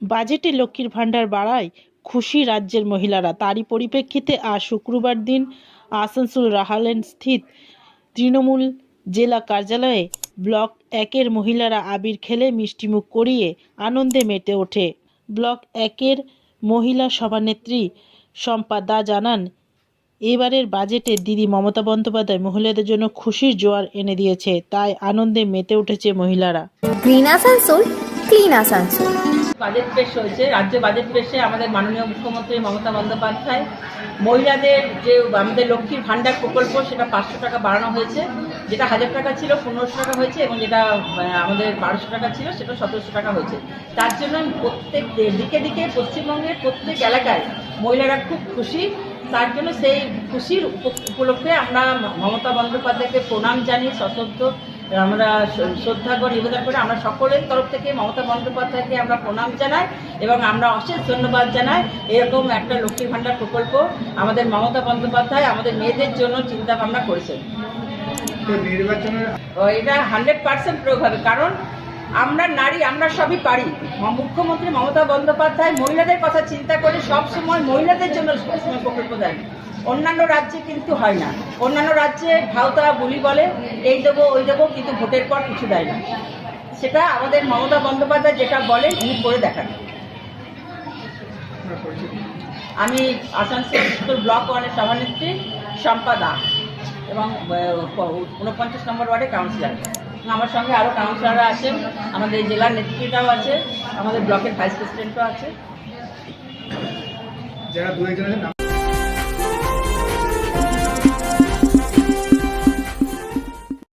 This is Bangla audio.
বাজেটে লক্ষ্মীর ভাণ্ডার বাড়ায় খুশি রাজ্যের মহিলারা। তারই পরিপ্রেক্ষিতে আজ শুক্রবার দিন আসানসোল রাহালেন স্থিত তৃণমূল জেলা কার্যালয়ে ব্লক একের মহিলারা আবির খেলে মিষ্টিমুখ করিয়ে আনন্দে মেতে ওঠে। ব্লক একের মহিলা সভানেত্রী শম্পা দা জানান এবারের বাজেটে দিদি মমতা বন্দ্যোপাধ্যায় মহিলাদের জন্য খুশির জোয়ার এনে দিয়েছে তাই আনন্দে মেতে উঠেছে মহিলারা। Green Asansol clean Asansol budget পেশ হয়েছে রাজ্য বাজেট পেশে আমাদের মাননীয় মুখ্যমন্ত্রী মমতা বন্দ্যোপাধ্যায়। মহিলাদের যে আমাদের লক্ষ্মীর ভাণ্ডার প্রকল্প সেটা পাঁচশো টাকা বাড়ানো হয়েছে যেটা হাজার টাকা ছিল পনেরোশো টাকা হয়েছে এবং যেটা আমাদের বারোশো টাকা ছিল সেটা সতেরোশো টাকা হয়েছে। তার জন্য প্রত্যেক দিকে দিকে পশ্চিমবঙ্গের প্রত্যেক এলাকায় মহিলারা খুব খুশি। তার জন্য সেই খুশির উপ- উপলক্ষে আমরা মমতা বন্দ্যোপাধ্যায়কে প্রণাম জানিয়ে সশব্দ আমরা শ্রদ্ধা করে নিবেদন করে আমরা সকলের তরফ থেকে মমতা বন্দ্যোপাধ্যায়কে আমরা প্রণাম জানাই এবং আমরা অশেষ ধন্যবাদ জানাই। এরকম একটা লক্ষ্মীর ভাণ্ডার প্রকল্প আমাদের মমতা বন্দ্যোপাধ্যায় আমাদের মেয়েদের জন্য চিন্তা ভাবনা করেছেন ও এটা হান্ড্রেড পার্সেন্ট প্রয়োগ হবে কারণ আমরা নারী, আমরা সবই পারি। মুখ্যমন্ত্রী মমতা বন্দ্যোপাধ্যায় মহিলাদের কথা চিন্তা করে সব সময় মহিলাদের জন্য সবসময় প্রকল্প দেন অন্যান্য রাজ্যে কিন্তু হয় না। অন্যান্য রাজ্যে ভাওতা বুলি বলে, এই দেবো, ওই দেবো, কিন্তু ভোটের পর কিছু দেয় না। সেটা আমাদের মমতা বন্দ্যোপাধ্যায় যেটা বলেন উনি করে দেখান। আমি আসানসোল ব্লক ওয়ানের সভানেত্রী শম্পা দাস এবং উনপঞ্চাশ নম্বর ওয়ার্ডে কাউন্সিলর। আমার সঙ্গে আরও কাউন্সিলররা আছেন। আমাদের জেলার নেতৃত্বটাও আছে, আমাদের ব্লকের ভাইস প্রেসিডেন্টও আছে। যারা দু একজনের